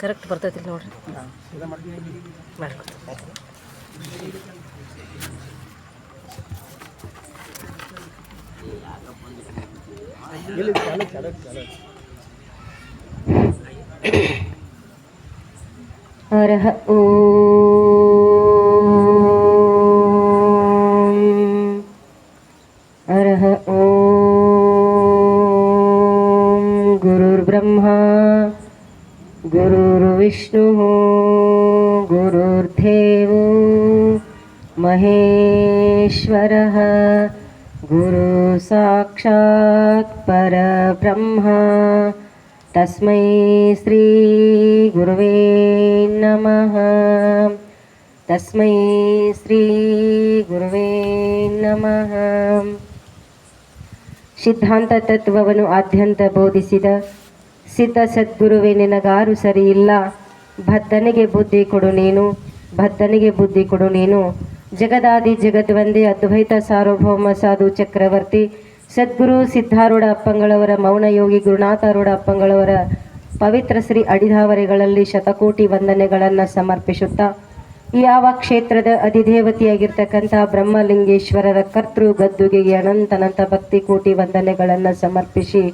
Correct ಬರ್ತೈತಿ ನೋಡ್ರಿ. ಮಾಡ್ಕೊತ ಅರ್ಹ ಓಂ ಮಹೇಶ್ವರ. ಗುರು ಸಾಕ್ಷಾತ್ ಪರಬ್ರಹ್ಮ. ತಸ್ಮೈ ಶ್ರೀ ಗುರುವೇ ನಮಃ. ತಸ್ಮೈ ಶ್ರೀ ಗುರುವೇ ನಮಃ. ಸಿದ್ಧಾಂತ ತತ್ವವನ್ನು ಆದ್ಯಂತ ಬೋಧಿಸಿದ ಸಿದ್ಧ ಸದ್ಗುರುವೇ, ನಿನಗಾರು ಸರಿಯಿಲ್ಲ. ಬದ್ಧನಿಗೆ ಬುದ್ಧಿ ಕೊಡು ನೀನು ಬದ್ಧನಿಗೆ ಬುದ್ಧಿ ಕೊಡು ನೀನು. ಜಗದಾದಿ ಜಗದ್ವಂದಿ ಅದ್ವೈತ ಸಾರ್ವಭೌಮ ಸಾಧು ಚಕ್ರವರ್ತಿ ಸದ್ಗುರು ಸಿದ್ಧಾರೂಢ ಅಪ್ಪಂಗಳವರ, ಮೌನ ಯೋಗಿ ಗುರುನಾಥಾರೂಢ ಅಪ್ಪಂಗಳವರ, ಪವಿತ್ರ ಶ್ರೀ ಅಡಿಧಾವರೆಗಳಲ್ಲಿ ಶತಕೋಟಿ ವಂದನೆಗಳನ್ನು ಸಮರ್ಪಿಸುತ್ತಾ, ಯಾವ ಕ್ಷೇತ್ರದ ಅಧಿದೇವತೆಯಾಗಿರ್ತಕ್ಕಂಥ ಬ್ರಹ್ಮಲಿಂಗೇಶ್ವರರ ಕರ್ತೃ ಗದ್ದುಗೆಗೆ ಅನಂತನಂತ ಭಕ್ತಿ ಕೋಟಿ ವಂದನೆಗಳನ್ನು ಸಮರ್ಪಿಸಿ,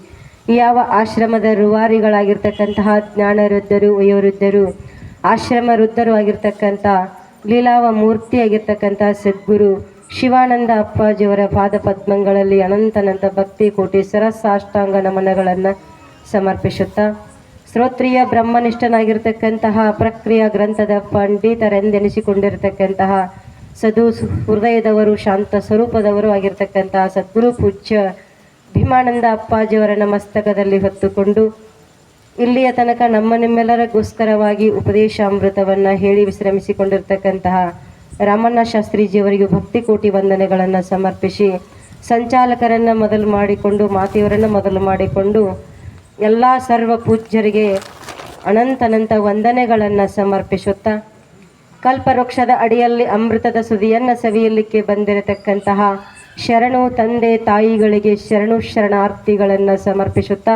ಯಾವ ಆಶ್ರಮದ ರುವಾರಿಗಳಾಗಿರ್ತಕ್ಕಂತಹ ಜ್ಞಾನ ವೃದ್ಧರು ವಯೋವೃದ್ಧರು ಆಶ್ರಮ ವೃದ್ಧರು ಆಗಿರ್ತಕ್ಕಂಥ ಲೀಲಾವ ಮೂರ್ತಿಯಾಗಿರ್ತಕ್ಕಂಥ ಸದ್ಗುರು ಶಿವಾನಂದ ಅಪ್ಪಾಜಿಯವರ ಪಾದ ಪದ್ಮಗಳಲ್ಲಿ ಅನಂತನಂತ ಭಕ್ತಿ ಕೋಟಿ ಸರಸಾಷ್ಟಾಂಗ ನಮನಗಳನ್ನು ಸಮರ್ಪಿಸುತ್ತಾ, ಶ್ರೋತ್ರಿಯ ಬ್ರಹ್ಮನಿಷ್ಠನಾಗಿರ್ತಕ್ಕಂತಹ ಪ್ರಕ್ರಿಯ ಗ್ರಂಥದ ಪಂಡಿತರೆಂದೆನಿಸಿಕೊಂಡಿರತಕ್ಕಂತಹ ಸದು ಹೃದಯದವರು, ಶಾಂತ ಸ್ವರೂಪದವರು ಆಗಿರ್ತಕ್ಕಂತಹ ಸದ್ಗುರು ಪೂಜ್ಯ ಭೀಮಾನಂದ ಅಪ್ಪಾಜಿಯವರ ಮಸ್ತಕದಲ್ಲಿ ಹೊತ್ತುಕೊಂಡು ಇಲ್ಲಿಯ ತನಕ ನಮ್ಮ ನಿಮ್ಮೆಲ್ಲರಿಗೋಸ್ಕರವಾಗಿ ಉಪದೇಶಾಮೃತವನ್ನು ಹೇಳಿ ವಿಶ್ರಮಿಸಿಕೊಂಡಿರ್ತಕ್ಕಂತಹ ರಾಮಣ್ಣ ಶಾಸ್ತ್ರೀಜಿಯವರಿಗೂ ಭಕ್ತಿ ಕೋಟಿ ವಂದನೆಗಳನ್ನು ಸಮರ್ಪಿಸಿ ಸಂಚಾಲಕರನ್ನು ಮೊದಲು ಮಾಡಿಕೊಂಡು, ಮಾತೆಯವರನ್ನು ಮೊದಲು ಮಾಡಿಕೊಂಡು ಎಲ್ಲ ಸರ್ವ ಪೂಜ್ಯರಿಗೆ ಅನಂತನಂತ ವಂದನೆಗಳನ್ನು ಸಮರ್ಪಿಸುತ್ತಾ ಕಲ್ಪವೃಕ್ಷದ ಅಡಿಯಲ್ಲಿ ಅಮೃತದ ಸುದಿಯನ್ನು ಸವಿಯಲಿಕ್ಕೆ ಬಂದಿರತಕ್ಕಂತಹ ಶರಣು ತಂದೆ ತಾಯಿಗಳಿಗೆ ಶರಣು ಶರಣಾರ್ಥಿಗಳನ್ನು ಸಮರ್ಪಿಸುತ್ತಾ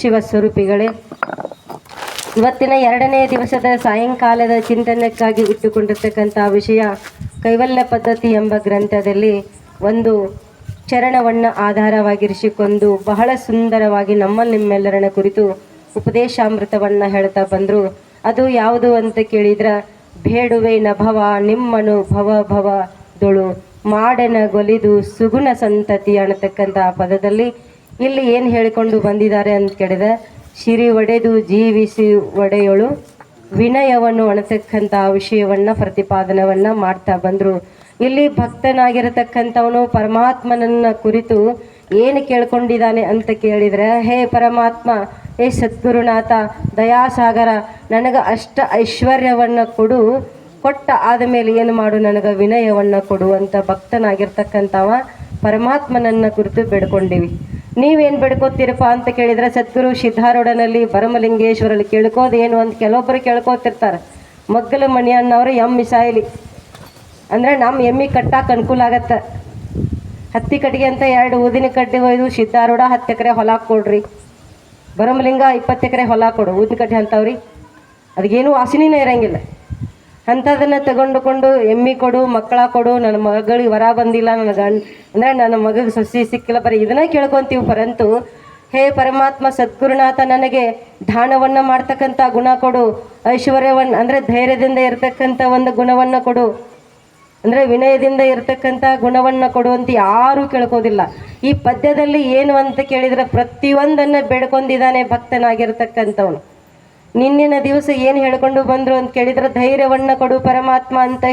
ಶಿವಸ್ವರೂಪಿಗಳೇ, ಇವತ್ತಿನ ಎರಡನೇ ದಿವಸದ ಸಾಯಂಕಾಲದ ಚಿಂತನೆಕ್ಕಾಗಿ ಇಟ್ಟುಕೊಂಡಿರ್ತಕ್ಕಂಥ ವಿಷಯ ಕೈವಲ್ಯ ಪದ್ಧತಿ ಎಂಬ ಗ್ರಂಥದಲ್ಲಿ ಒಂದು ಚರಣವನ್ನು ಆಧಾರವಾಗಿರಿಸಿಕೊಂಡು ಬಹಳ ಸುಂದರವಾಗಿ ನಮ್ಮ ನಿಮ್ಮೆಲ್ಲರನ್ನ ಕುರಿತು ಉಪದೇಶಾಮೃತವನ್ನು ಹೇಳ್ತಾ ಬಂದರು. ಅದು ಯಾವುದು ಅಂತ ಕೇಳಿದ್ರೆ, ಬೇಡುವೆ ನಭವ ನಿಮ್ಮನು ಭವ ದೊಳು, ಮಾಡೆನ ಗೊಲಿದು ಸುಗುಣ ಸಂತತಿ ಅನ್ನತಕ್ಕಂಥ ಪದದಲ್ಲಿ ಇಲ್ಲಿ ಏನು ಹೇಳಿಕೊಂಡು ಬಂದಿದ್ದಾರೆ ಅಂತ ಕೇಳಿದ್ರೆ, ಸಿರಿ ಒಡೆದು ಜೀವಿಸಿ ಒಡೆಯೋಳು, ವಿನಯವನ್ನು ಅಣತಕ್ಕಂಥ ವಿಷಯವನ್ನು ಪ್ರತಿಪಾದನವನ್ನು ಮಾಡ್ತಾ ಬಂದರು. ಇಲ್ಲಿ ಭಕ್ತನಾಗಿರತಕ್ಕಂಥವನು ಪರಮಾತ್ಮನನ್ನ ಕುರಿತು ಏನು ಕೇಳ್ಕೊಂಡಿದ್ದಾನೆ ಅಂತ ಕೇಳಿದರೆ, ಹೇ ಪರಮಾತ್ಮ, ಹೇ ಸದ್ಗುರುನಾಥ, ದಯಾಸಾಗರ, ನನಗೆ ಅಷ್ಟ ಐಶ್ವರ್ಯವನ್ನು ಕೊಡು. ಕೊಟ್ಟ ಆದಮೇಲೆ ಏನು ಮಾಡು, ನನಗೆ ವಿನಯವನ್ನು ಕೊಡು ಅಂತ ಭಕ್ತನಾಗಿರ್ತಕ್ಕಂಥವ ಪರಮಾತ್ಮನನ್ನ ಕುರಿತು ಬೇಡ್ಕೊಂಡಿವಿ. ನೀವೇನು ಬೇಡ್ಕೋತೀರಪ್ಪ ಅಂತ ಕೇಳಿದರೆ ಸದ್ಗುರು ಸಿದ್ಧಾರೂಢನಲ್ಲಿ ಭರಮಲಿಂಗೇಶ್ವರಲ್ಲಿ ಕೇಳ್ಕೋದು ಏನು ಅಂತ ಕೆಲವೊಬ್ಬರು ಕೇಳ್ಕೋತಿರ್ತಾರೆ. ಮಗ್ಗಲ ಮಣಿ ಅನ್ನೋರು ಎಮ್ಮಿ ಅಂದರೆ ನಮ್ಮ ಎಮ್ಮಿ ಕಟ್ಟಾಕ ಅನುಕೂಲ ಆಗತ್ತೆ. ಹತ್ತಿ ಕಟ್ಟಿಗೆ ಅಂತ ಎರಡು ಊದಿನ ಕಡ್ಡಿ ಒಯ್ದು ಸಿದ್ಧಾರೂಢ ಹತ್ತು ಎಕರೆ ಹೊಲ ಕೊಡ್ರಿ. ಭರಮಲಿಂಗ ಇಪ್ಪತ್ತು ಎಕರೆ ಹೊಲ ಕೊಡು, ಊದಿನ ಕಡ್ಡಿ ಅಂತವ್ರಿ. ಅದಕ್ಕೇನು ವಾಸಿನೇ ಇರಂಗಿಲ್ಲ. ಅಂಥದನ್ನು ತಗೊಂಡುಕೊಂಡು ಎಮ್ಮಿ ಕೊಡು, ಮಕ್ಕಳ ಕೊಡು, ನನ್ನ ಮಗಳಿಗೆ ವರ ಬಂದಿಲ್ಲ, ನನ್ನ ಗಂಡ, ಅಂದರೆ ನನ್ನ ಮಗಗೆ ಸೊಸಿ ಸಿಕ್ಕಿಲ್ಲ, ಬರೀ ಇದನ್ನ ಕೇಳ್ಕೊಂತೀವಿ ಪರಂತು. ಹೇ ಪರಮಾತ್ಮ, ಸದ್ಗುರುನಾಥ, ನನಗೆ ದಾನವನ್ನು ಮಾಡ್ತಕ್ಕಂಥ ಗುಣ ಕೊಡು. ಐಶ್ವರ್ಯವನ್ನು ಅಂದರೆ ಧೈರ್ಯದಿಂದ ಇರತಕ್ಕಂಥ ಒಂದು ಗುಣವನ್ನು ಕೊಡು. ಅಂದರೆ ವಿನಯದಿಂದ ಇರತಕ್ಕಂಥ ಗುಣವನ್ನು ಕೊಡುವಂತ ಯಾರೂ ಕೇಳ್ಕೋದಿಲ್ಲ. ಈ ಪದ್ಯದಲ್ಲಿ ಏನು ಅಂತ ಕೇಳಿದರೆ ಪ್ರತಿಯೊಂದನ್ನು ಬೇಡ್ಕೊಂಡಿದ್ದಾನೆ ಭಕ್ತನಾಗಿರ್ತಕ್ಕಂಥವನು. ನಿನ್ನಿನ ದಿವಸ ಏನು ಹೇಳ್ಕೊಂಡು ಬಂದರು ಅಂತ ಕೇಳಿದರೆ ಧೈರ್ಯವನ್ನು ಕೊಡು ಪರಮಾತ್ಮ ಅಂತ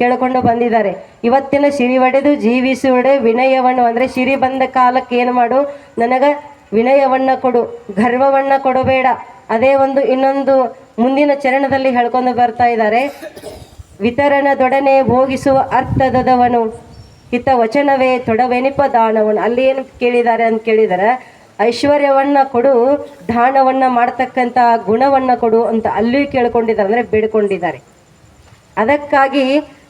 ಕೇಳಿಕೊಂಡು ಬಂದಿದ್ದಾರೆ. ಇವತ್ತಿನ ಸಿರಿ ಒಡೆದು ಜೀವಿಸುವಡೆ ವಿನಯವನ್ನು, ಅಂದರೆ ಸಿರಿ ಬಂದ ಕಾಲಕ್ಕೆ ಏನು ಮಾಡು? ನನಗೆ ವಿನಯವನ್ನು ಕೊಡು, ಗರ್ವವನ್ನು ಕೊಡಬೇಡ. ಅದೇ ಒಂದು ಇನ್ನೊಂದು ಮುಂದಿನ ಚರಣದಲ್ಲಿ ಹೇಳ್ಕೊಂಡು ಬರ್ತಾ ಇದ್ದಾರೆ. ವಿತರಣದೊಡನೆ ಭೋಗಿಸುವ ಅರ್ಥದದವನು ಹಿತ ವಚನವೇ ತೊಡವೆನಿಪ ದಾನವನು. ಅಲ್ಲಿ ಏನು ಕೇಳಿದ್ದಾರೆ ಅಂತ ಕೇಳಿದರೆ ಐಶ್ವರ್ಯವನ್ನ ಕೊಡು, ದಾನವನ್ನ ಮಾಡ್ತಕ್ಕಂಥ ಗುಣವನ್ನ ಕೊಡು ಅಂತ ಅಲ್ಲಿಯೂ ಕೇಳ್ಕೊಂಡಿದ್ದಾರೆ, ಅಂದರೆ ಬೇಡ್ಕೊಂಡಿದ್ದಾರೆ. ಅದಕ್ಕಾಗಿ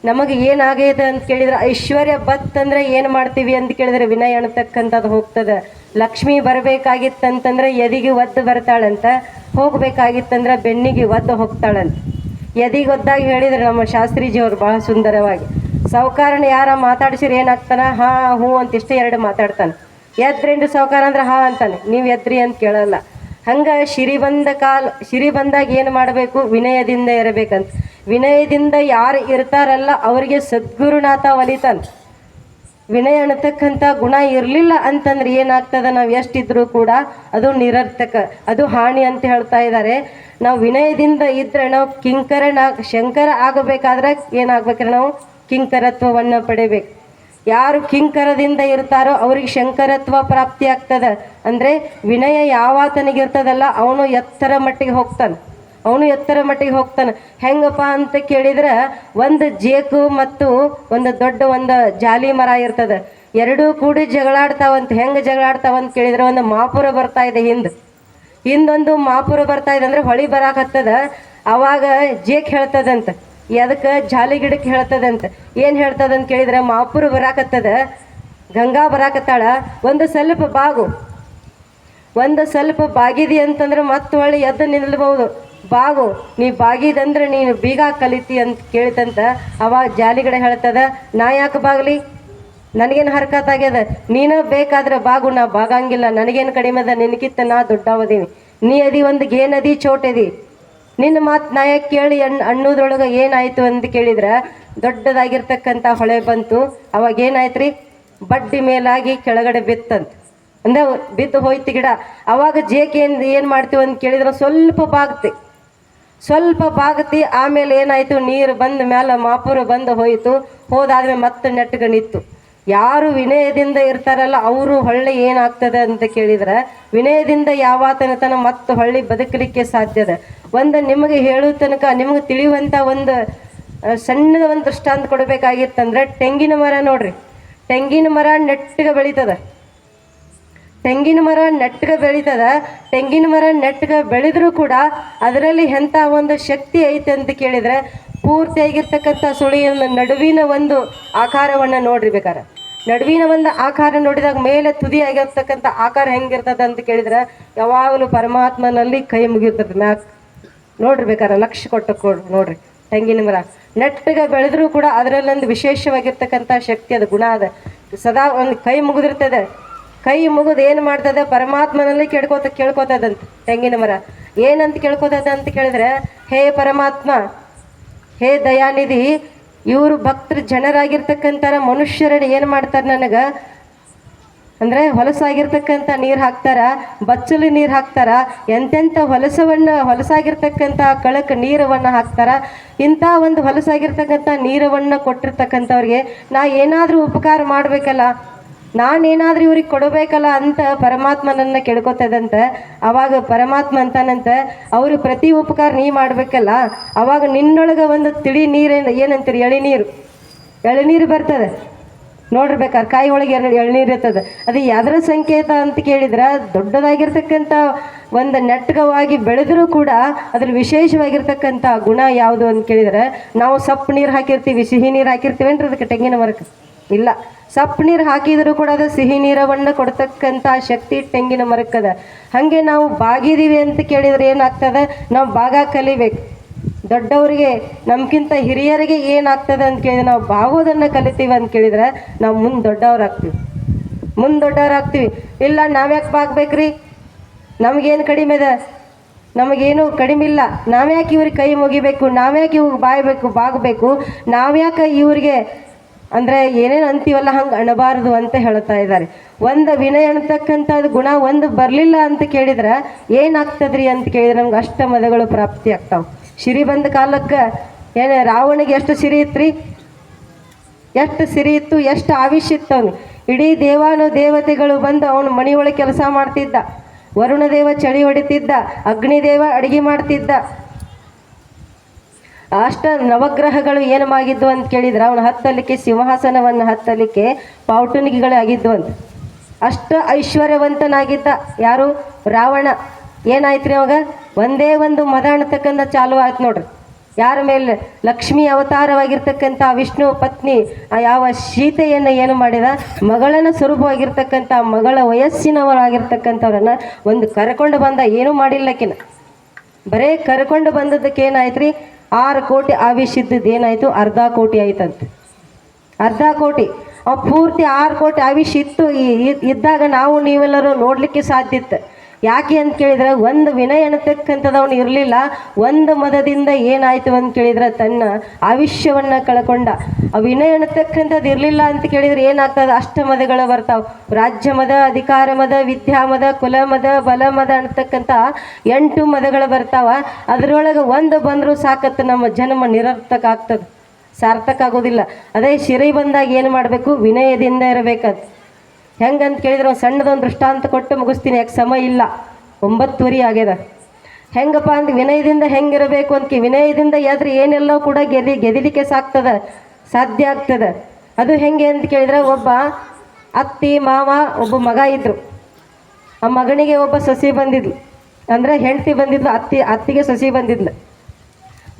ನಮಗೆ ಏನಾಗೈತೆ ಅಂತ ಕೇಳಿದ್ರೆ ಐಶ್ವರ್ಯ ಬತ್ತಂದ್ರೆ ಏನು ಮಾಡ್ತೀವಿ ಅಂತ ಕೇಳಿದ್ರೆ ವಿನಯ ಅನ್ನತಕ್ಕಂಥದ್ದು ಹೋಗ್ತದೆ. ಲಕ್ಷ್ಮಿ ಬರಬೇಕಾಗಿತ್ತಂತಂದ್ರೆ ಎದಿಗೆ ಒದ್ದು ಬರ್ತಾಳಂತ, ಹೋಗ್ಬೇಕಾಗಿತ್ತಂದ್ರೆ ಬೆನ್ನಿಗೆ ಒದ್ದು ಹೋಗ್ತಾಳಂತ. ಎದಿಗೆ ಒದ್ದಾಗಿ ಹೇಳಿದ್ರೆ ನಮ್ಮ ಶಾಸ್ತ್ರೀಜಿಯವರು ಬಹಳ ಸುಂದರವಾಗಿ ಸಾವುಕಾರನ ಯಾರ ಮಾತಾಡ್ಸಿರಿ ಏನಾಗ್ತಾನ? ಹಾ ಹ್ಞೂ ಅಂತ ಇಷ್ಟೇ ಎರಡು ಮಾತಾಡ್ತಾನೆ. ಎದ್ರೇನ್ರಿ ಸಾವುಕಾರ ಅಂದ್ರೆ ಹಾ ಅಂತಾನೆ. ನೀವು ಎದ್ರಿ ಅಂತ ಕೇಳಲ್ಲ. ಹಂಗೆ ಶಿರಿ ಬಂದ ಕಾಲ, ಶಿರಿ ಬಂದಾಗ ಏನು ಮಾಡಬೇಕು? ವಿನಯದಿಂದ ಇರಬೇಕಂತ. ವಿನಯದಿಂದ ಯಾರು ಇರ್ತಾರಲ್ಲ ಅವರಿಗೆ ಸದ್ಗುರುನಾಥ ಒಲಿತಾನೆ. ವಿನಯ ಅನ್ನತಕ್ಕಂಥ ಗುಣ ಇರಲಿಲ್ಲ ಅಂತಂದ್ರೆ ಏನಾಗ್ತದ? ನಾವು ಎಷ್ಟಿದ್ರೂ ಕೂಡ ಅದು ನಿರರ್ಥಕ, ಅದು ಹಾನಿ ಅಂತ ಹೇಳ್ತಾ ಇದ್ದಾರೆ ನಾವು ವಿನಯದಿಂದ ಇದ್ರೆ ನಾವು ಕಿಂಕರನ, ಶಂಕರ ಆಗಬೇಕಾದ್ರೆ ಏನಾಗ್ಬೇಕ್ರೆ ನಾವು? ಕಿಂಕರತ್ವವನ್ನು ಪಡಿಬೇಕು. ಯಾರು ಕಿಂಕರದಿಂದ ಇರ್ತಾರೋ ಅವ್ರಿಗೆ ಶಂಕರತ್ವ ಪ್ರಾಪ್ತಿ ಆಗ್ತದೆ. ಅಂದರೆ ವಿನಯ ಯಾವಾತನಿಗಿರ್ತದಲ್ಲ ಅವನು ಎತ್ತರ ಮಟ್ಟಿಗೆ ಹೋಗ್ತಾನೆ. ಅವನು ಎತ್ತರ ಮಟ್ಟಿಗೆ ಹೋಗ್ತಾನೆ. ಹೆಂಗಪ್ಪ ಅಂತ ಕೇಳಿದ್ರೆ ಒಂದು ಜೇಕು ಮತ್ತು ಒಂದು ದೊಡ್ಡ ಒಂದು ಜಾಲಿ ಮರ ಇರ್ತದೆ. ಎರಡೂ ಕೂಡಿ ಜಗಳಾಡ್ತಾವಂತ, ಹೆಂಗೆ ಜಗಳಾಡ್ತಾವಂತ ಕೇಳಿದ್ರೆ ಒಂದು ಮಾಪುರ ಬರ್ತಾ ಇದೆ ಹಿಂದೆ. ಹಿಂದೊಂದು ಮಾಪುರ ಬರ್ತಾ ಇದೆ ಅಂದ್ರೆ ಹೊಳಿ ಬರಾಕತ್ತದ ಅವಾಗ ಜೇಕ್ ಹೇಳ್ತದಂತ. ಅದಕ್ಕೆ ಜಾಲಿ ಗಿಡಕ್ಕೆ ಹೇಳ್ತದಂತ? ಏನು ಹೇಳ್ತದಂತ ಕೇಳಿದ್ರೆ ಮಾಪುರು ಬರಾಕತ್ತದ, ಗಂಗಾ ಬರಾಕತ್ತಾಳ, ಒಂದು ಸ್ವಲ್ಪ ಬಾಗು. ಒಂದು ಸ್ವಲ್ಪ ಬಾಗಿದಿ ಅಂತಂದ್ರೆ ಮತ್ತೆ ಹೊಳ್ಳಿ ಎದ್ದು ನಿಲ್ಬಹುದು ಬಾಗು, ನೀ ಬಾಗಿದಂದ್ರೆ ನೀನು ಬೀಗ ಕಲಿತಿ ಅಂತ ಕೇಳಿತಂತ ಅವಾಗ ಜಾಲಿಗಡೆ ಹೇಳ್ತದ, ನಾ ಯಾಕೆ ಬಾಗ್ಲಿ? ನನಗೇನು ಹರ್ಕತ್ ಆಗ್ಯದ? ನೀನು ಬೇಕಾದ್ರೆ ಬಾಗು, ನಾ ಬಾಗಂಗಿಲ್ಲ. ನನಗೇನು ಕಡಿಮೆ ಅದ? ನಿನಗಿತ್ತ ನಾ ದೊಡ್ಡವದೀನಿ. ನೀ ಅದಿ ಒಂದು ಗೇನದಿ, ಚೋಟದಿ. ನಿನ್ನ ಮಾತು ನಾ ಯಾಕೆ ಕೇಳಿ ಅಣ್ಣ ಅನ್ನೋದ್ರೊಳಗೆ ಏನಾಯ್ತು ಅಂತ ಕೇಳಿದ್ರೆ ದೊಡ್ಡದಾಗಿರ್ತಕ್ಕಂಥ ಹೊಳೆ ಬಂತು. ಅವಾಗ ಏನಾಯ್ತು ರೀ ಬಡ್ಡಿ ಮೇಲಾಗಿ ಕೆಳಗಡೆ ಬಿತ್ತಂತ. ಅಂದ್ರೆ ಬಿದ್ದು ಹೋಯ್ತು ಗಿಡ. ಅವಾಗ ಜೇಕೆ ಏನು ಏನು ಮಾಡ್ತೀವಿ ಅಂತ ಕೇಳಿದ್ರೆ ಸ್ವಲ್ಪ ಬಾಗ್ತಿ. ಸ್ವಲ್ಪ ಬಾಗತಿ, ಆಮೇಲೆ ಏನಾಯ್ತು? ನೀರು ಬಂದ ಮೇಲೆ ಮಾಪುರು ಬಂದು ಹೋಯಿತು. ಹೋದಾದ್ಮೇಲೆ ಮತ್ತೆ ನೆಟ್ಗೆ ಯಾರು ವಿನಯದಿಂದ ಇರ್ತಾರಲ್ಲ, ಅವರು ಹೊಳ್ಳಿ ಏನಾಗ್ತದೆ ಅಂತ ಕೇಳಿದ್ರೆ, ವಿನಯದಿಂದ ಯಾವಾತನ ತನ ಮತ್ತೆ ಹೊಳ್ಳಿ ಬದುಕಲಿಕ್ಕೆ ಸಾಧ್ಯದ ಒಂದು ನಿಮಗೆ ಹೇಳೋ ತನಕ, ನಿಮಗೆ ತಿಳಿಯುವಂಥ ಒಂದು ಸಣ್ಣದ ಒಂದು ದೃಷ್ಟಾಂತ ಕೊಡಬೇಕಾಗಿತ್ತಂದ್ರೆ ತೆಂಗಿನ ಮರ ನೋಡ್ರಿ. ತೆಂಗಿನ ಮರ ನೆಟ್ಟಗೆ ಬೆಳೀತದ. ತೆಂಗಿನ ಮರ ನೆಟ್ಟಗೆ ಬೆಳೀತದ. ತೆಂಗಿನ ಮರ ನೆಟ್ಟಗೆ ಬೆಳೆದರೂ ಕೂಡ ಅದರಲ್ಲಿ ಎಂಥ ಒಂದು ಶಕ್ತಿ ಐತೆ ಅಂತ ಕೇಳಿದರೆ, ಪೂರ್ತಿಯಾಗಿರ್ತಕ್ಕಂಥ ಸುಳಿಯ ನಡುವಿನ ಒಂದು ಆಕಾರವನ್ನು ನೋಡ್ರಿ ಬೇಕಾರೆ. ನಡುವಿನ ಒಂದು ಆಕಾರ ನೋಡಿದಾಗ ಮೇಲೆ ತುದಿ ಆಗಿರ್ತಕ್ಕಂಥ ಆಕಾರ ಹೆಂಗಿರ್ತದೆ ಅಂತ ಕೇಳಿದ್ರೆ ಯಾವಾಗಲೂ ಪರಮಾತ್ಮನಲ್ಲಿ ಕೈ ಮುಗಿರ್ತದೆ ಮ್ಯಾಕ್. ನೋಡ್ರಿ ಬೇಕಾರೆ ಲಕ್ಷ ಕೊಟ್ಟು ನೋಡ್ರಿ ತೆಂಗಿನ ಮರ. ನೆಟ್ಟಗೆ ಬೆಳೆದ್ರೂ ಕೂಡ ಅದರಲ್ಲೊಂದು ವಿಶೇಷವಾಗಿರ್ತಕ್ಕಂಥ ಶಕ್ತಿ ಅದು ಗುಣ ಅದ. ಸದಾ ಒಂದು ಕೈ ಮುಗಿದಿರ್ತದೆ. ಕೈ ಮುಗಿದು ಏನು ಮಾಡ್ತದೆ? ಪರಮಾತ್ಮನಲ್ಲಿ ಕೇಳ್ಕೋತ ಕೇಳ್ಕೋತದಂತೆ ತೆಂಗಿನ ಮರ. ಏನಂತ ಕೇಳ್ಕೋತದ ಅಂತ ಕೇಳಿದ್ರೆ, ಹೇ ಪರಮಾತ್ಮ, ಹೇ ದಯಾನಿಧಿ ಇವರು ಭಕ್ತರ ಜನರಾಗಿರ್ತಕ್ಕಂಥ ಮನುಷ್ಯರನ್ನು ಏನು ಮಾಡ್ತಾರೆ ನನಗೆ? ಅಂದರೆ ಹೊಲಸಾಗಿರ್ತಕ್ಕಂಥ ನೀರು ಹಾಕ್ತಾರ, ಬಚ್ಚಲು ನೀರು ಹಾಕ್ತಾರ, ಎಂತೆಂಥ ಹೊಲಸವನ್ನು, ಹೊಲಸಾಗಿರ್ತಕ್ಕಂಥ ಕಳಕ ನೀರವನ್ನು ಹಾಕ್ತಾರ, ಇಂಥ ಒಂದು ಹೊಲಸಾಗಿರ್ತಕ್ಕಂಥ ನೀರವನ್ನು ಕೊಟ್ಟಿರ್ತಕ್ಕಂಥವ್ರಿಗೆ ನಾ ಏನಾದರೂ ಉಪಕಾರ ಮಾಡಬೇಕಲ್ಲ? ನಾನೇನಾದ್ರೂ ಇವ್ರಿಗೆ ಕೊಡಬೇಕಲ್ಲ ಅಂತ ಪರಮಾತ್ಮನನ್ನ ಕೆಡ್ಕೋತದಂತ, ಅವಾಗ ಪರಮಾತ್ಮ ಅಂತಾನಂತ, ಅವರು ಪ್ರತಿ ಉಪಕಾರ ನೀ ಮಾಡ್ಬೇಕಲ್ಲ, ಅವಾಗ ನಿನ್ನೊಳಗೆ ಒಂದು ತಿಳಿ ನೀರು ಏನಂತೀರಿ? ಎಳಿನೀರು. ಎಳನೀರು ಬರ್ತದೆ. ನೋಡಿರ್ಬೇಕಾರೆ ಕಾಯಿ ಒಳಗೆ ಎರಡು ಎಳ್ನೀರು ಇರ್ತದೆ. ಅದು ಯಾವ್ದರ ಸಂಕೇತ ಅಂತ ಕೇಳಿದ್ರೆ, ದೊಡ್ಡದಾಗಿರ್ತಕ್ಕಂಥ ಒಂದು ನೆಟ್ಟಗವಾಗಿ ಬೆಳೆದರೂ ಕೂಡ ಅದ್ರ ವಿಶೇಷವಾಗಿರ್ತಕ್ಕಂಥ ಗುಣ ಯಾವುದು ಅಂತ ಕೇಳಿದ್ರೆ, ನಾವು ಸೊಪ್ಪು ನೀರು ಹಾಕಿರ್ತೀವಿ, ಸಿಹಿ ನೀರು ಹಾಕಿರ್ತೀವೇನ್ರಿ ಅದಕ್ಕೆ ತೆಂಗಿನ ಮರಕ್ಕೆ? ಇಲ್ಲ. ಸಪ್ಪು ನೀರು ಹಾಕಿದರೂ ಕೂಡ ಅದು ಸಿಹಿ ನೀರವನ್ನು ಕೊಡ್ತಕ್ಕಂಥ ಶಕ್ತಿ ತೆಂಗಿನ ಮರಕ್ಕದ. ಹಾಗೆ ನಾವು ಬಾಗಿದೀವಿ ಅಂತ ಕೇಳಿದ್ರೆ ಏನಾಗ್ತದೆ? ನಾವು ಭಾಗ ಕಲಿಬೇಕು. ದೊಡ್ಡವರಿಗೆ ನಮ್ಗಿಂತ ಹಿರಿಯರಿಗೆ ಏನಾಗ್ತದೆ ಅಂತ ಕೇಳಿದ್ರೆ ನಾವು ಬಾಗೋದನ್ನು ಕಲಿತೀವಿ ಅಂತ ಕೇಳಿದ್ರೆ ನಾವು ಮುಂದೆ ದೊಡ್ಡವರಾಗ್ತೀವಿ. ಮುಂದೆ ದೊಡ್ಡವರಾಗ್ತೀವಿ. ಇಲ್ಲ, ನಾವ್ಯಾಕೆ ಬಾಗ್ಬೇಕ್ರಿ? ನಮಗೇನು ಕಡಿಮೆ ಇದೆ ನಮಗೇನು ಕಡಿಮೆ ಇಲ್ಲ. ನಾವ್ಯಾಕೆ ಇವ್ರಿಗೆ ಕೈ ಮುಗಿಬೇಕು? ನಾವ್ಯಾಕೆ ಇವ್ರಿಗೆ ಬಾಯ್ಬೇಕು, ಬಾಗಬೇಕು? ನಾವ್ಯಾಕೆ ಇವ್ರಿಗೆ ಅಂದರೆ ಏನೇನು ಅಂತೀವಲ್ಲ ಹಂಗೆ ಅಣಬಾರದು ಅಂತ ಹೇಳ್ತಾ ಇದ್ದಾರೆ. ಒಂದು ವಿನಯ ಅನ್ನತಕ್ಕಂಥದ್ದು ಗುಣ ಒಂದು ಬರಲಿಲ್ಲ ಅಂತ ಕೇಳಿದ್ರೆ ಏನಾಗ್ತದ್ರಿ ಅಂತ ಕೇಳಿದ್ರೆ ನಮ್ಗೆ ಅಷ್ಟ ಮದಗಳು ಪ್ರಾಪ್ತಿ ಆಗ್ತಾವೆ. ಸಿರಿ ಬಂದ ಕಾಲಕ್ಕೆ ಏನು ರಾವಣಿಗೆ ಎಷ್ಟು ಸಿರಿ ಇತ್ರಿ? ಎಷ್ಟು ಸಿರಿ ಇತ್ತು, ಎಷ್ಟು ಆವಿಷ್ ಇತ್ತು ಅವನು ಇಡೀ ದೇವಾನು ದೇವತೆಗಳು ಬಂದು ಅವನು ಮನೆಯೊಳಗೆ ಕೆಲಸ ಮಾಡ್ತಿದ್ದ. ವರುಣದೇವ ಚಳಿ ಹೊಡಿತಿದ್ದ, ಅಗ್ನಿದೇವ ಅಡಿಗೆ ಮಾಡ್ತಿದ್ದ. ಅಷ್ಟ ನವಗ್ರಹಗಳು ಏನು ಆಗಿದ್ವು ಅಂತ ಕೇಳಿದ್ರೆ ಅವನು ಹತ್ತಲಿಕ್ಕೆ, ಸಿಂಹಾಸನವನ್ನು ಹತ್ತಲಿಕ್ಕೆ ಪೌಟುನಿಗೆಗಳಾಗಿದ್ವು ಅಂತ. ಅಷ್ಟ ಐಶ್ವರ್ಯವಂತನಾಗಿದ್ದ ಯಾರು? ರಾವಣ. ಏನಾಯ್ತು ರೀ ಅವಾಗ? ಒಂದೇ ಒಂದು ಮದ ಅಣ್ತಕ್ಕಂಥ ಚಾಲು ಆಯ್ತು ನೋಡ್ರಿ. ಯಾರ ಮೇಲೆ ಲಕ್ಷ್ಮಿ ಅವತಾರವಾಗಿರ್ತಕ್ಕಂಥ ವಿಷ್ಣು ಪತ್ನಿ, ಆ ಯಾವ ಸೀತೆಯನ್ನು ಏನು ಮಾಡಿದ? ಮಗಳನ ಸ್ವರೂಪವಾಗಿರ್ತಕ್ಕಂಥ, ಮಗಳ ವಯಸ್ಸಿನವರಾಗಿರ್ತಕ್ಕಂಥವ್ರನ್ನ ಒಂದು ಕರ್ಕೊಂಡು ಬಂದ, ಏನೂ ಮಾಡಿಲ್ಲಕಿನ ಬರೇ ಕರ್ಕೊಂಡು ಬಂದದ್ದಕ್ಕೆ ಏನಾಯ್ತು ರೀ ಆರು ಕೋಟಿ ಆವಿಷ್ಯದ್ದು ಏನಾಯಿತು? ಅರ್ಧ ಕೋಟಿ ಆಯ್ತಂತೆ. ಅರ್ಧ ಕೋಟಿ. ಆ ಪೂರ್ತಿ ಆರು ಕೋಟಿ ಆವಿಷ್ ಇತ್ತು ಇದ್ದಾಗ ನಾವು ನೀವೆಲ್ಲರೂ ನೋಡಲಿಕ್ಕೆ ಸಾಧ್ಯ ಯಾಕೆ ಅಂತ ಕೇಳಿದ್ರೆ, ಒಂದು ವಿನಯ ಅವನು ಇರಲಿಲ್ಲ, ಒಂದು ಮದದಿಂದ ಏನಾಯಿತು ಅಂತ ಕೇಳಿದ್ರೆ ತನ್ನ ಆವಿಷ್ಯವನ್ನು ಕಳ್ಕೊಂಡ. ಆ ವಿನಯ ಅನ್ನತಕ್ಕಂಥದ್ದು ಇರಲಿಲ್ಲ ಅಂತ ಕೇಳಿದ್ರೆ ಏನಾಗ್ತದೆ? ಅಷ್ಟ ಮದಗಳು ಬರ್ತಾವೆ. ರಾಜ್ಯ ಮದ, ಅಧಿಕಾರ ಮದ, ವಿದ್ಯಾ ಮದ, ಕುಲ ಮದ, ಬಲ ಮದ ಅನ್ನತಕ್ಕಂಥ ಎಂಟು ಮದಗಳು ಬರ್ತಾವ. ಅದರೊಳಗೆ ಒಂದು ಬಂದರೂ ಸಾಕತ್ತು ನಮ್ಮ ಜನ್ಮ ನಿರರ್ಥಕ ಆಗ್ತದೆ. ಸಾರ್ಥಕ ಆಗೋದಿಲ್ಲ. ಅದೇ ಶಿರೈ ಬಂದಾಗ ಏನು ಮಾಡಬೇಕು? ವಿನಯದಿಂದ ಇರಬೇಕಂತ. ಹೆಂಗಂತ ಕೇಳಿದ್ರೆ ಒಂದು ಸಣ್ಣದೊಂದು ದೃಷ್ಟಾಂತ ಕೊಟ್ಟು ಮುಗಿಸ್ತೀನಿ. ಯಾಕೆ ಸಮಯ ಇಲ್ಲ. ಒಂಬತ್ತುವರೆ ಆಗ್ಯದ. ಹೆಂಗಪ್ಪ ಅಂದ್ರೆ ವಿನಯದಿಂದ ಹೆಂಗಿರಬೇಕು ಅಂತ ವಿನಯದಿಂದ ಎದ್ರೆ ಏನೆಲ್ಲ ಕೂಡ ಗೆದಿ, ಗೆದಿಲಿಕ್ಕೆ ಸಾಕ್ತದ, ಸಾಧ್ಯ ಆಗ್ತದ. ಅದು ಹೆಂಗೆ ಅಂತ ಕೇಳಿದ್ರೆ ಒಬ್ಬ ಅತ್ತಿ, ಮಾವ, ಒಬ್ಬ ಮಗ ಇದ್ರು. ಆ ಮಗನಿಗೆ ಒಬ್ಬ ಸಸಿ ಬಂದಿದ್ಲು. ಅಂದರೆ ಹೆಂಡತಿ ಬಂದಿದ್ಲು, ಅತ್ತಿ, ಅತ್ತಿಗೆ ಸೊಸಿ ಬಂದಿದ್ಲು.